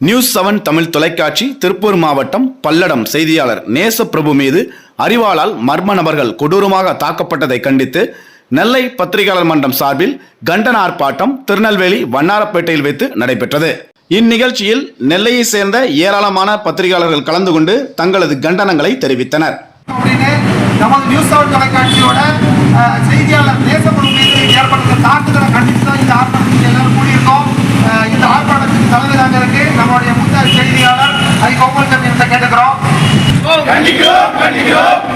News seven Tamil தொலைக்காட்சி திருப்பூர் மாவட்டம் பல்லடம் செய்தியாளர் நேசப்பிரபு மீது அறிவாளால் மர்ம நபர்கள் கொடூரமாக தாக்கப்பட்டதை கண்டித்து நெல்லை பத்திரிகையாளர் மன்றம் சார்பில் கண்டன ஆர்ப்பாட்டம் திருநெல்வேலி வண்ணாரப்பேட்டையில் வைத்து நடைபெற்றது. இந்நிகழ்ச்சியில் நெல்லையை சேர்ந்த ஏராளமான பத்திரிகையாளர்கள் கலந்து கொண்டு தங்களது கண்டனங்களை தெரிவித்தனர். நமது நியூஸ் செவன் தொலைக்காட்சியோட செய்தியாளர் தேசப்படும் மீது ஏற்பட்ட தாக்குதலை கண்டித்து தான் இந்த ஆர்ப்பாட்டத்தில் எல்லாரும் கூடியிருக்கோம். இந்த ஆர்ப்பாட்டத்துக்கு தலைமை தாங்கிறதுக்கு நம்மளுடைய முத்த செய்தியாளர் ஐ கோபால் கண்ணன் கேட்டுக்கிறோம்.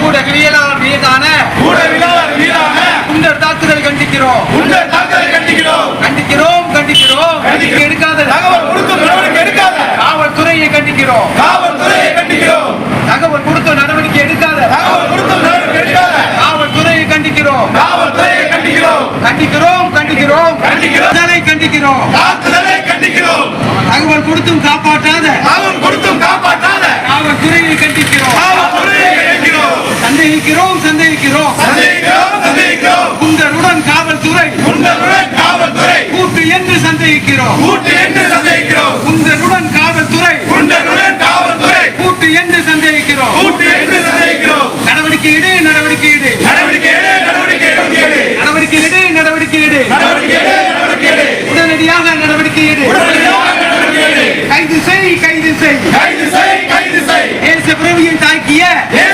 ஊடகவியலாளர் மீதான ஊடகவியலாளர் மீதான குண்டர் தாக்குதல் கண்டிக்கிறோம். உங்கள் தாக்குதலை கண்டிக்கிறோம். கண்டிக்கிறோம் கண்டிக்கிறோம். கண்டிக்கிறோம். எடுக்காத தகவல் கொடுக்கும் நடவடிக்கை எடுக்காத காவல்துறையை கண்டிக்கிறோம் காவல்துறையை கண்டிக்கிறோம் தகவல் கொடுத்த நடவடிக்கை எடுக்காத தகவல் கொடுக்கும் நடவடிக்கை எடுக்காத காவல்துறையை கண்டிக்கிறோம் காவல்துறையை கண்டிக்கிறோம் கண்டிக்கிறோம். கண்டிக்கிறோம். கண்டிக்கிறோம். தாக்குதலை கண்டிக்கிறோம். தகவல் கொடுத்தும் காப்பாற்றாத. கொடுத்தும் காப்பாற்றாத. கண்டிக்கிறோம். காவல்துறையை கண்டிக்கிறோம். சந்தேகிக்கிறோம் சந்தேகிக்கிறோம். சந்தேகிக்கிறோம் சந்தேகிக்கிறோம். குண்டருடன் காவல்துறை. உங்களுடன் காவல்துறை. கூட்டு என்று சந்தேகிக்கிறோம். கூட்டு என்று சந்தேகிக்கிறோம். குண்டருடன் காவல்துறை. உங்களுடன் காவல்துறை. கூட்டு என்று சந்தேகிக்கிறோம். கூட்டு என்று சந்தேகிக்கிறோம். நடவடிக்கை எடு. Yeah. yeah.